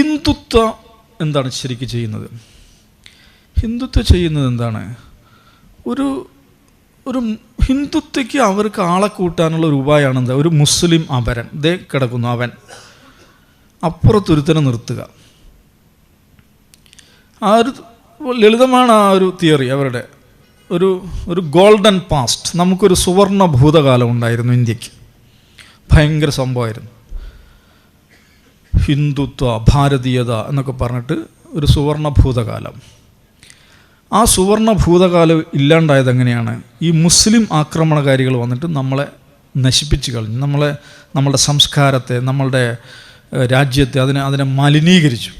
ഹിന്ദുത്വ എന്താണ് ശരിക്ക് ചെയ്യുന്നത്? ഹിന്ദുത്വ ചെയ്യുന്നത് എന്താണ്? ഒരു ഒരു ഹിന്ദുത്വയ്ക്ക് അവർക്ക് ആളെ കൂട്ടാനുള്ള ഒരു ഉപായമാണ് എന്താ ഒരു മുസ്ലിം അപരൻ. ദേ കിടക്കുന്നു അവൻ. അപ്പുറത്തൊരുത്തനെ നിർത്തുക. ആ ഒരു ലളിതമാണ് ആ ഒരു തിയറി അവരുടെ. ഒരു ഒരു ഗോൾഡൻ പാസ്റ്റ്. നമുക്കൊരു സുവർണ ഭൂതകാലം ഉണ്ടായിരുന്നു ഇന്ത്യയ്ക്ക്. ഭയങ്കര സംഭവമായിരുന്നു. ഹിന്ദുത്വ ഭാരതീയത എന്നൊക്കെ പറഞ്ഞിട്ട് ഒരു സുവർണ ഭൂതകാലം. ആ സുവർണ ഭൂതകാലം ഇല്ലാണ്ടായത് എങ്ങനെയാണ്? ഈ മുസ്ലിം ആക്രമണകാരികൾ വന്നിട്ട് നമ്മളെ നശിപ്പിച്ച് കളഞ്ഞു. നമ്മളെ നമ്മളുടെ സംസ്കാരത്തെ നമ്മളുടെ രാജ്യത്തെ അതിനെ അതിനെ മലിനീകരിച്ചു.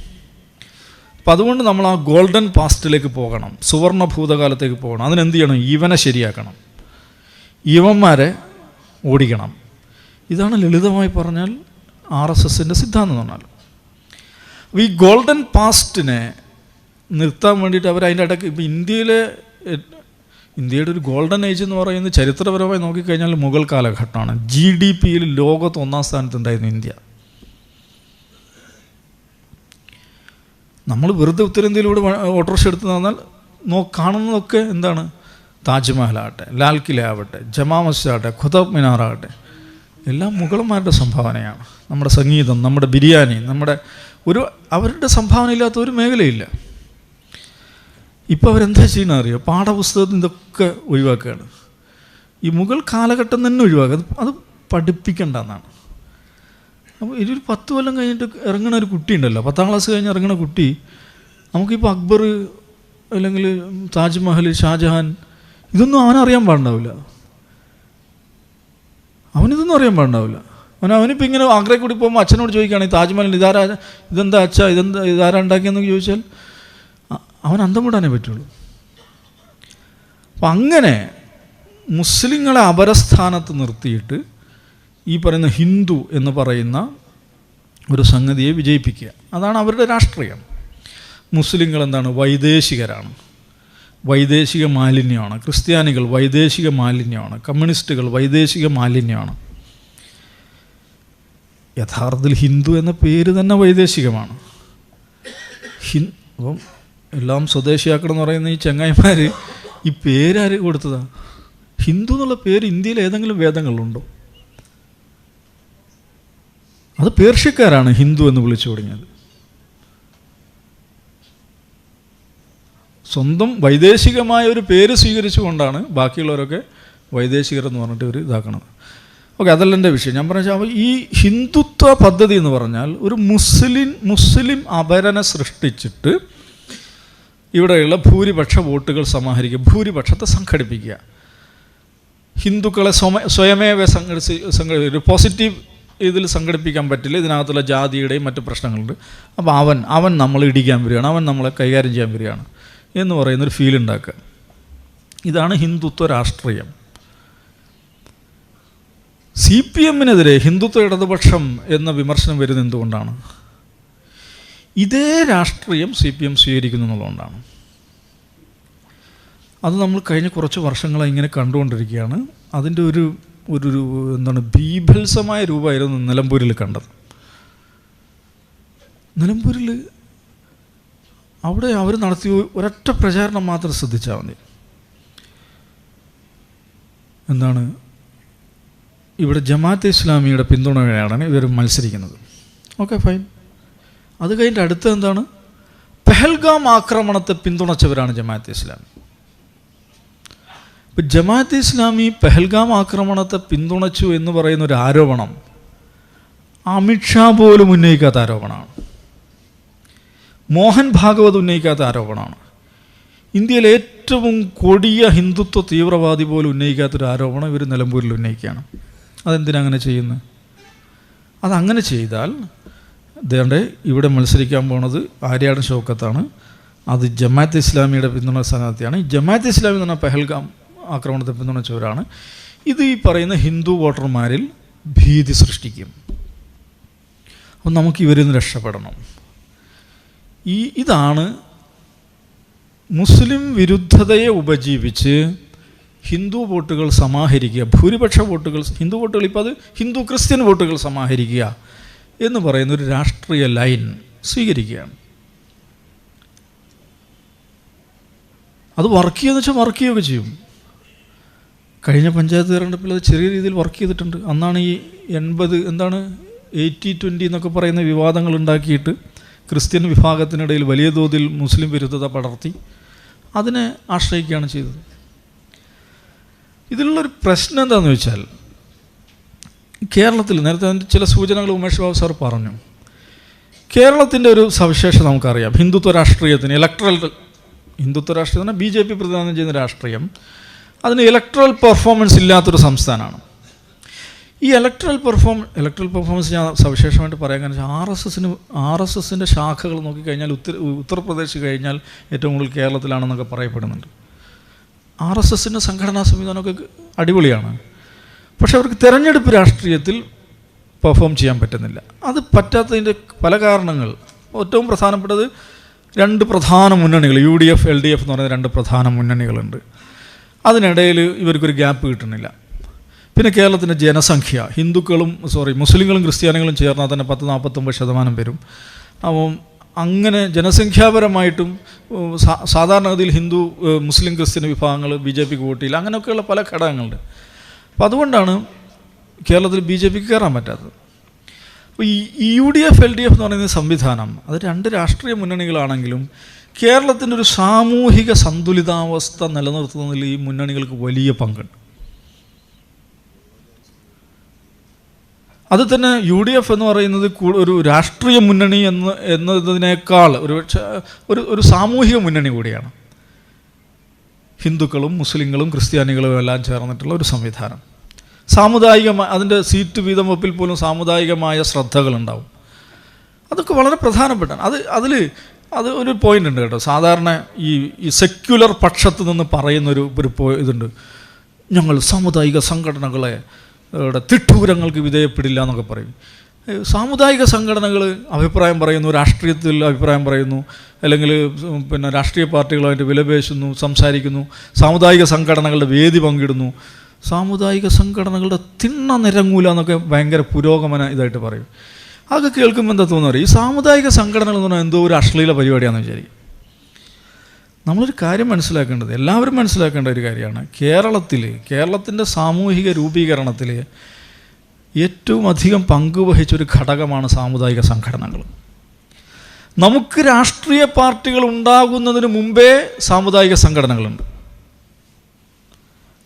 അപ്പം അതുകൊണ്ട് നമ്മൾ ആ ഗോൾഡൻ പാസ്റ്റിലേക്ക് പോകണം. സുവർണ ഭൂതകാലത്തേക്ക് പോകണം. അതിനെന്ത് ചെയ്യണം? ഇവനെ ശരിയാക്കണം. ഇവന്മാരെ ഓടിക്കണം. ഇതാണ് ലളിതമായി പറഞ്ഞാൽ ആർ എസ് എസിന്റെ സിദ്ധാന്തം എന്ന് പറഞ്ഞാൽ അപ്പോൾ ഈ ഗോൾഡൻ പാസ്റ്റിനെ നിർത്താൻ വേണ്ടിയിട്ട് അവർ അതിന്റെ ഇടയ്ക്ക് ഇപ്പോൾ ഇന്ത്യയിലെ ഇന്ത്യയുടെ ഒരു ഗോൾഡൻ ഏജ് എന്ന് പറയുന്നത് ചരിത്രപരമായി നോക്കിക്കഴിഞ്ഞാൽ മുഗൾ കാലഘട്ടമാണ്. ജി ഡി പിയിൽ ലോകത്ത് ഒന്നാം സ്ഥാനത്തുണ്ടായിരുന്നു ഇന്ത്യ. നമ്മൾ വെറുതെ ഉത്തരേന്ത്യയിലൂടെ ഓട്ടോറിക്ഷ എടുത്ത് തന്നാൽ നോ കാണുന്നതൊക്കെ എന്താണ്? താജ്മഹലാകട്ടെ ലാൽ കില ആവട്ടെ ജമാ മസ്ജിദ് ആകട്ടെ ഖുതബ് മിനാറാകട്ടെ എല്ലാം മുഗളന്മാരുടെ സംഭാവനയാണ്. നമ്മുടെ സംഗീതം നമ്മുടെ ബിരിയാണി നമ്മുടെ ഒരു അവരുടെ സംഭാവന ഇല്ലാത്ത ഒരു മേഖലയില്ല. ഇപ്പോൾ അവരെന്താ ചെയ്യുന്ന അറിയോ? പാഠപുസ്തകത്തിൽ ഇതൊക്കെ ഒഴിവാക്കുകയാണ്. ഈ മുഗൾ കാലഘട്ടം തന്നെ ഒഴിവാക്കുക. അത് അത് പഠിപ്പിക്കേണ്ട എന്നാണ്. അപ്പോൾ ഇതൊരു പത്ത് കൊല്ലം കഴിഞ്ഞിട്ട് ഇറങ്ങുന്ന ഒരു കുട്ടി ഉണ്ടല്ലോ. പത്താം ക്ലാസ് കഴിഞ്ഞ് ഇറങ്ങുന്ന കുട്ടി നമുക്കിപ്പോൾ അക്ബർ അല്ലെങ്കിൽ താജ്മഹൽ ഷാജഹാൻ ഇതൊന്നും അവനറിയാൻ പാടുണ്ടാവില്ല. അവനിതൊന്നും അറിയാൻ പാടുണ്ടാവില്ല. അവൻ അവനിപ്പോൾ ഇങ്ങനെ ആഗ്രഹ കൂടി പോകുമ്പോൾ അച്ഛനോട് ചോദിക്കുകയാണ് ഈ താജ്മഹൽ ഇതാരാ ഇതെന്താ അച്ഛ ഇതെന്താ ഇതാരാ ഉണ്ടാക്കിയെന്നൊക്കെ ചോദിച്ചാൽ അവൻ അന്തം കൂടാനേ പറ്റുള്ളൂ. അപ്പം അങ്ങനെ മുസ്ലിങ്ങളെ അപരസ്ഥാനത്ത് നിർത്തിയിട്ട് ഈ പറയുന്ന ഹിന്ദു എന്ന് പറയുന്ന ഒരു സംഗതിയെ വിജയിപ്പിക്കുക. അതാണ് അവരുടെ രാഷ്ട്രീയം. മുസ്ലിങ്ങൾ എന്താണ്? വൈദേശികരാണ്. വൈദേശിക മാലിന്യമാണ്. ക്രിസ്ത്യാനികൾ വൈദേശിക മാലിന്യമാണ്. കമ്മ്യൂണിസ്റ്റുകൾ വൈദേശിക മാലിന്യമാണ്. യഥാർത്ഥത്തിൽ ഹിന്ദു എന്ന പേര് തന്നെ വൈദേശികമാണ്. ഹിൻ അപ്പം എല്ലാം സ്വദേശിയാക്കണമെന്ന് പറയുന്ന ഈ ചങ്ങായിമാർ ഈ പേരാര് കൊടുത്തതാ? ഹിന്ദു എന്നുള്ള പേര് ഇന്ത്യയിൽ ഏതെങ്കിലും വേദങ്ങളുണ്ടോ അത് പേർഷ്യക്കാരാണ് ഹിന്ദു എന്ന് വിളിച്ചു തുടങ്ങിയത്. സ്വന്തം വൈദേശികമായ ഒരു പേര് സ്വീകരിച്ചുകൊണ്ടാണ് ബാക്കിയുള്ളവരൊക്കെ വൈദേശികർ എന്ന് പറഞ്ഞിട്ട് ഒരു ഇതാക്കണത്. ഓക്കെ അതല്ല എന്റെ വിഷയം. ഞാൻ പറഞ്ഞ ഈ ഹിന്ദുത്വ പദ്ധതി എന്ന് പറഞ്ഞാൽ ഒരു മുസ്ലിം മുസ്ലിം അപരന സൃഷ്ടിച്ചിട്ട് ഇവിടെയുള്ള ഭൂരിപക്ഷ വോട്ടുകൾ സമാഹരിക്കുക ഭൂരിപക്ഷത്തെ സംഘടിപ്പിക്കുക. ഹിന്ദുക്കളെ സ്വമ സ്വയമേവ സംഘടിച്ച് സംഘടി ഒരു പോസിറ്റീവ് ഇതിൽ സംഘടിപ്പിക്കാൻ പറ്റില്ല. ഇതിനകത്തുള്ള ജാതിയുടെയും മറ്റു പ്രശ്നങ്ങളുണ്ട്. അപ്പോൾ അവൻ അവൻ നമ്മളെ ഇടിക്കാൻ വരികയാണ്. അവൻ നമ്മളെ കൈകാര്യം ചെയ്യാൻ വരികയാണ്. എന്ന് പറയുന്നൊരു ഫീൽ ഉണ്ടാക്കുക. ഇതാണ് ഹിന്ദുത്വ രാഷ്ട്രീയം. സി പി എമ്മിനെതിരെ ഹിന്ദുത്വ ഇടതുപക്ഷം എന്ന വിമർശനം വരുന്നത് എന്തുകൊണ്ടാണ്? ഇതേ രാഷ്ട്രീയം സി പി എം സ്വീകരിക്കുന്നു എന്നുള്ളതുകൊണ്ടാണ്. അത് നമ്മൾ കഴിഞ്ഞ കുറച്ച് വർഷങ്ങളായി ഇങ്ങനെ കണ്ടുകൊണ്ടിരിക്കുകയാണ്. അതിന്റെ ഒരു ഒരു എന്താണ് ബീഭത്സമായ രൂപമായിരുന്നു നിലമ്പൂരിൽ കണ്ടത്. നിലമ്പൂരിൽ അവിടെ അവർ നടത്തിയ ഒരൊറ്റ പ്രചാരണം മാത്രം ശ്രദ്ധിച്ചാൽ മതി. എന്താണ്? ഇവിടെ ജമാഅത്തെ ഇസ്ലാമിയുടെ പിന്തുണയാണ് ഇവർ മത്സരിക്കുന്നത്. Okay fine. അത് കഴിഞ്ഞിട്ട് അടുത്ത എന്താണ്? പെഹൽഗാം ആക്രമണത്തെ പിന്തുണച്ചവരാണ് ജമാഅത്തെ ഇസ്ലാമി. ഇപ്പം ജമാഅത്തെ ഇസ്ലാമി പെഹൽഗാം ആക്രമണത്തെ പിന്തുണച്ചു എന്ന് പറയുന്ന ഒരു ആരോപണം അമിത്ഷാ പോലും ഉന്നയിക്കാത്ത ആരോപണമാണ്. മോഹൻ ഭാഗവത് ഉന്നയിക്കാത്ത ആരോപണമാണ്. ഇന്ത്യയിലെ ഏറ്റവും കൊടിയ ഹിന്ദുത്വ തീവ്രവാദി പോലും ഉന്നയിക്കാത്തൊരു ആരോപണം ഇവർ നിലമ്പൂരിൽ ഉന്നയിക്കുകയാണ്. അതെന്തിനങ്ങനെ ചെയ്യുന്നത് അതങ്ങനെ ചെയ്താൽ ദേണ്ട ഇവിടെ മത്സരിക്കാൻ പോണത് ആര്യാടൻ ഷൗക്കത്താണ് അത് ജമാഅത്ത് ഇസ്ലാമിയുടെ പിന്തുണ സ്ഥാനാർത്ഥിയാണ്. ഈ ജമാഅത്ത് ഇസ്ലാമി എന്ന് പറഞ്ഞാൽ പെഹൽഗാം ആക്രമണത്തെ പിന്തുണച്ചവരാണ്. ഇത് ഈ പറയുന്ന ഹിന്ദു വോട്ടർമാരിൽ ഭീതി സൃഷ്ടിക്കും. അപ്പം നമുക്ക് ഇവരിൽ നിന്ന് രക്ഷപ്പെടണം. ഈ ഇതാണ് മുസ്ലിം വിരുദ്ധതയെ ഉപജീവിച്ച് ഹിന്ദു വോട്ടുകൾ സമാഹരിക്കുക. ഭൂരിപക്ഷ വോട്ടുകൾ ഹിന്ദു വോട്ടുകൾ ഇപ്പോൾ അത് ഹിന്ദു ക്രിസ്ത്യൻ വോട്ടുകൾ സമാഹരിക്കുക എന്ന് പറയുന്ന ഒരു രാഷ്ട്രീയ ലൈൻ സ്വീകരിക്കുകയാണ്. അത് വർക്ക് ചെയ്യുമെന്ന് വെച്ചാൽ വർക്ക് ചെയ്യുകയൊക്കെ ചെയ്യും. കഴിഞ്ഞ പഞ്ചായത്ത് തിരഞ്ഞെടുപ്പിൽ അത് ചെറിയ രീതിയിൽ വർക്ക് ചെയ്തിട്ടുണ്ട്. അന്നാണ് ഈ എൺപത് എന്താണ് എയ്റ്റി ട്വന്റി എന്നൊക്കെ പറയുന്ന വിവാദങ്ങൾ ഉണ്ടാക്കിയിട്ട് ക്രിസ്ത്യൻ വിഭാഗത്തിനിടയിൽ വലിയ തോതിൽ മുസ്ലിം വിരുദ്ധത പടർത്തി അതിനെ ആശ്രയിക്കുകയാണ് ചെയ്തത്. ഇതിലുള്ളൊരു പ്രശ്നം എന്താണെന്ന് വെച്ചാൽ കേരളത്തിൽ നേരത്തെ ചില സൂചനകൾ ഉമേഷ് ബാബു സാർ പറഞ്ഞു. കേരളത്തിന്റെ ഒരു സവിശേഷത നമുക്കറിയാം. ഹിന്ദുത്വ രാഷ്ട്രീയത്തിന് ഇലക്ട്രൽ ഹിന്ദുത്വ രാഷ്ട്രീയം ബി ജെ പി പ്രതിനിധാനം ചെയ്യുന്ന രാഷ്ട്രീയം അതിന് ഇലക്ട്രൽ പെർഫോമൻസ് ഇല്ലാത്തൊരു സംസ്ഥാനമാണ്. ഈ ഇലക്ട്രൽ പെർഫോം ഇലക്ട്രൽ പെർഫോമൻസ് ഞാൻ സവിശേഷമായിട്ട് പറയാൻ കാരണം ആർ എസ് എസിന് ആർ എസ് എസിന്റെ ശാഖകൾ നോക്കിക്കഴിഞ്ഞാൽ ഉത്തര ഉത്തർപ്രദേശ് കഴിഞ്ഞാൽ ഏറ്റവും കൂടുതൽ കേരളത്തിലാണെന്നൊക്കെ പറയപ്പെടുന്നുണ്ട്. ആർ എസ് എസിന്റെ സംഘടനാ സംവിധാനമൊക്കെ അടിപൊളിയാണ്. പക്ഷെ അവർക്ക് തിരഞ്ഞെടുപ്പ് രാഷ്ട്രീയത്തിൽ പെർഫോം ചെയ്യാൻ പറ്റുന്നില്ല. അത് പറ്റാത്തതിന്റെ പല കാരണങ്ങൾ. ഏറ്റവും പ്രധാനപ്പെട്ടത് രണ്ട് പ്രധാന മുന്നണികൾ U D F L D F എന്ന് പറയുന്ന രണ്ട് പ്രധാന മുന്നണികളുണ്ട്. അതിനിടയിൽ ഇവർക്കൊരു ഗ്യാപ്പ് കിട്ടുന്നില്ല. പിന്നെ കേരളത്തിന്റെ ജനസംഖ്യ ഹിന്ദുക്കളും സോറി മുസ്ലിങ്ങളും ക്രിസ്ത്യാനികളും ചേർന്നാൽ തന്നെ പത്ത് നാൽപ്പത്തൊമ്പത് ശതമാനം വരും. അപ്പം അങ്ങനെ ജനസംഖ്യാപരമായിട്ടും സാധാരണഗതിയിൽ ഹിന്ദു മുസ്ലിം ക്രിസ്ത്യൻ വിഭാഗങ്ങൾ ബി ജെ പിക്ക് വോട്ട് ചെയ്യില്ല. അങ്ങനെയൊക്കെയുള്ള പല ഘടകങ്ങളുണ്ട്. അപ്പം അതുകൊണ്ടാണ് കേരളത്തിൽ ബി ജെ പിക്ക് കയറാൻ പറ്റാത്തത്. അപ്പോൾ ഈ U D F L D F എന്ന് പറയുന്ന സംവിധാനം അത് രണ്ട് രാഷ്ട്രീയ മുന്നണികളാണെങ്കിലും കേരളത്തിന്റെ ഒരു സാമൂഹിക സന്തുലിതാവസ്ഥ നിലനിർത്തുന്നതിൽ ഈ മുന്നണികൾക്ക് വലിയ പങ്കുണ്ട്. അത് തന്നെ യു ഡി എഫ് എന്ന് പറയുന്നത് ഒരു രാഷ്ട്രീയ മുന്നണി എന്ന് എന്നതിനേക്കാൾ ഒരു ഒരു ഒരു സാമൂഹിക മുന്നണി കൂടിയാണ്. ഹിന്ദുക്കളും മുസ്ലിങ്ങളും ക്രിസ്ത്യാനികളും എല്ലാം ചേർന്നിട്ടുള്ള ഒരു സംവിധാനം. സാമുദായികമായ അതിന്റെ സീറ്റ് വീതം വെപ്പിൽ പോലും സാമുദായികമായ ശ്രദ്ധകളുണ്ടാവും. അതൊക്കെ വളരെ പ്രധാനപ്പെട്ടാണ് അത് അതിൽ അത് ഒരു പോയിന്റ് ഉണ്ട് കേട്ടോ. സാധാരണ ഈ ഈ സെക്യുലർ പക്ഷത്ത് നിന്ന് പറയുന്നൊരു ഒരു ഇതുണ്ട്. ഞങ്ങൾ സാമുദായിക സംഘടനകളെ തിട്ടൂരങ്ങൾക്ക് വിധേയപ്പെടില്ല എന്നൊക്കെ പറയും. സാമുദായിക സംഘടനകൾ അഭിപ്രായം പറയുന്നു രാഷ്ട്രീയത്തിൽ അഭിപ്രായം പറയുന്നു അല്ലെങ്കിൽ പിന്നെ രാഷ്ട്രീയ പാർട്ടികളുമായിട്ട് വിലപേശുന്നു സംസാരിക്കുന്നു സാമുദായിക സംഘടനകളുടെ വേദി പങ്കിടുന്നു. സാമുദായിക സംഘടനകളുടെ തിണ്ണ നിരങ്ങൂല എന്നൊക്കെ ഭയങ്കര പുരോഗമന ഇതായിട്ട് പറയും. അതൊക്കെ കേൾക്കുമ്പോൾ എന്താ തോന്നുന്നത്? ഈ സാമുദായിക സംഘടനകൾ എന്ന് പറഞ്ഞാൽ എന്തോ ഒരു അശ്ലീല പരിപാടിയാണെന്ന് വിചാരിക്കും. നമ്മളൊരു കാര്യം മനസ്സിലാക്കേണ്ടത് എല്ലാവരും മനസ്സിലാക്കേണ്ട ഒരു കാര്യമാണ്. കേരളത്തിൽ കേരളത്തിന്റെ സാമൂഹിക രൂപീകരണത്തിൽ ഏറ്റവും അധികം പങ്കുവഹിച്ച ഒരു ഘടകമാണ് സാമുദായിക സംഘടനകൾ നമുക്ക് രാഷ്ട്രീയ പാർട്ടികൾ ഉണ്ടാകുന്നതിന് മുമ്പേ സാമുദായിക സംഘടനകളുണ്ട്.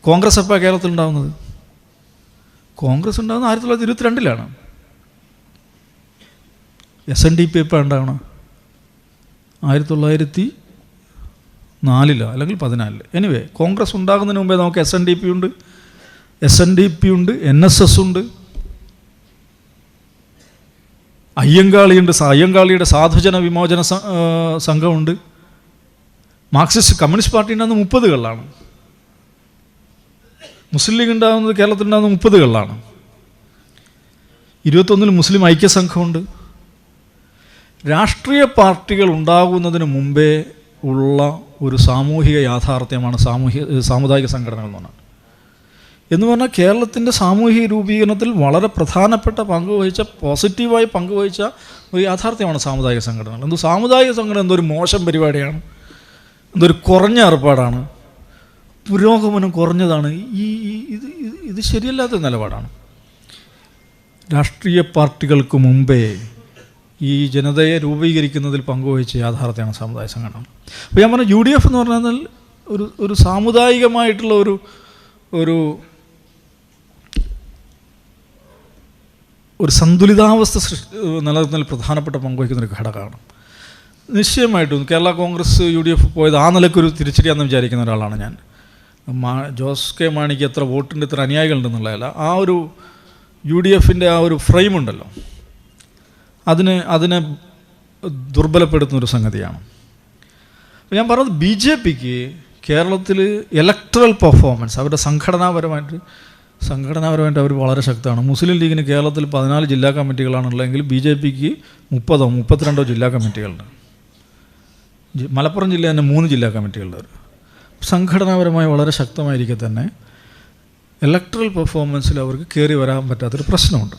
കോൺഗ്രസ് എപ്പോൾ കേരളത്തിൽ ഉണ്ടാകുന്നത് കോൺഗ്രസ് ഉണ്ടാകുന്നത് ആയിരത്തി തൊള്ളായിരത്തി ഇരുപത്തിരണ്ടിലാണ്. എസ് എൻ ഡി പി എപ്പോൾ ഉണ്ടാകണം ആയിരത്തി തൊള്ളായിരത്തി നാലിലോ അല്ലെങ്കിൽ പതിനാലിൽ. എനിവേ കോൺഗ്രസ് ഉണ്ടാകുന്നതിന് മുമ്പേ നമുക്ക് എസ് എൻ ഡി പി ഉണ്ട്. എസ് എൻ ഡി പി ഉണ്ട് എൻ എസ് എസ് ഉണ്ട്. അയ്യങ്കാളിയുണ്ട് അയ്യങ്കാളിയുടെ സാധുജന വിമോചന സംഘമുണ്ട്. മാർക്സിസ്റ്റ് കമ്മ്യൂണിസ്റ്റ് പാർട്ടി ഉണ്ടാകുന്നത് മുപ്പതുകളിലാണ്. മുസ്ലിം ലീഗ് ഉണ്ടാകുന്നത് കേരളത്തിൽ ഉണ്ടാകുന്നത് മുപ്പതുകളിലാണ്. ഇരുപത്തൊന്നിൽ മുസ്ലിം ഐക്യസംഘമുണ്ട്. രാഷ്ട്രീയ പാർട്ടികൾ ഉണ്ടാകുന്നതിന് മുമ്പേ ഉള്ള ഒരു സാമൂഹിക യാഥാർത്ഥ്യമാണ് സാമൂഹിക സാമുദായിക സംഘടനകൾ എന്ന് പറഞ്ഞാൽ. എന്ന് പറഞ്ഞാൽ കേരളത്തിന്റെ സാമൂഹിക രൂപീകരണത്തിൽ വളരെ പ്രധാനപ്പെട്ട പങ്ക് വഹിച്ച പോസിറ്റീവായി പങ്കുവഹിച്ച ഒരു യാഥാർത്ഥ്യമാണ് സാമുദായിക സംഘടനകൾ. എന്തോ സാമുദായിക സംഘടന എന്തോ ഒരു മോശം പരിപാടിയാണ് എന്തോ ഒരു കുറഞ്ഞ ഏർപ്പാടാണ് പുരോഗമനം കുറഞ്ഞതാണ് ഈ ഇത് ഇത് ശരിയല്ലാത്ത നിലപാടാണ്. രാഷ്ട്രീയ പാർട്ടികൾക്ക് മുമ്പേ ഈ ജനതയെ രൂപീകരിക്കുന്നതിൽ പങ്കുവഹിച്ച യാഥാർത്ഥ്യമാണ് സമുദായ സംഘടന. അപ്പോൾ ഞാൻ പറഞ്ഞു യു ഡി എഫ് എന്ന് പറഞ്ഞാൽ ഒരു ഒരു സാമുദായികമായിട്ടുള്ള ഒരു ഒരു ഒരു സന്തുലിതാവസ്ഥ സൃഷ്ടി നിലനിർത്തുന്നതിൽ പ്രധാനപ്പെട്ട പങ്കുവഹിക്കുന്ന ഒരു ഘടകമാണ്. നിശ്ചയമായിട്ടും Kerala Congress U D F പോയത് ആ നിലയ്ക്കൊരു തിരിച്ചടിയാണെന്ന് വിചാരിക്കുന്ന ഒരാളാണ് ഞാൻ. മാ ജോസ് കെ മാണിക്ക് എത്ര വോട്ടിന്റെ ഇത്ര അനുയായികളുണ്ടെന്നുള്ളതല്ല ആ ഒരു യു ഡി എഫിന്റെ ആ ഒരു ഫ്രെയിം ഉണ്ടല്ലോ അതിന് അതിനെ ദുർബലപ്പെടുത്തുന്ന ഒരു സംഗതിയാണ്. ഞാൻ പറഞ്ഞത് ബി ജെ പിക്ക് കേരളത്തിൽ ഇലക്ട്രൽ പെർഫോമൻസ് അവരുടെ സംഘടനാപരമായിട്ട് സംഘടനാപരമായിട്ട് അവർ വളരെ ശക്തമാണ്. മുസ്ലിം ലീഗിന് കേരളത്തിൽ പതിനാല് ജില്ലാ കമ്മിറ്റികളാണുള്ളതെങ്കിൽ ബി ജെ പിക്ക് മുപ്പതോ മുപ്പത്തിരണ്ടോ ജില്ലാ കമ്മിറ്റികളുണ്ട്. മലപ്പുറം ജില്ല തന്നെ മൂന്ന് ജില്ലാ കമ്മിറ്റികളുണ്ട് സംഘടനാപരമായി വളരെ ശക്തമായിരിക്കെ തന്നെ ഇലക്ട്രൽ പെർഫോമൻസിൽ അവർക്ക് കയറി വരാൻ പറ്റാത്തൊരു പ്രശ്നമുണ്ട്.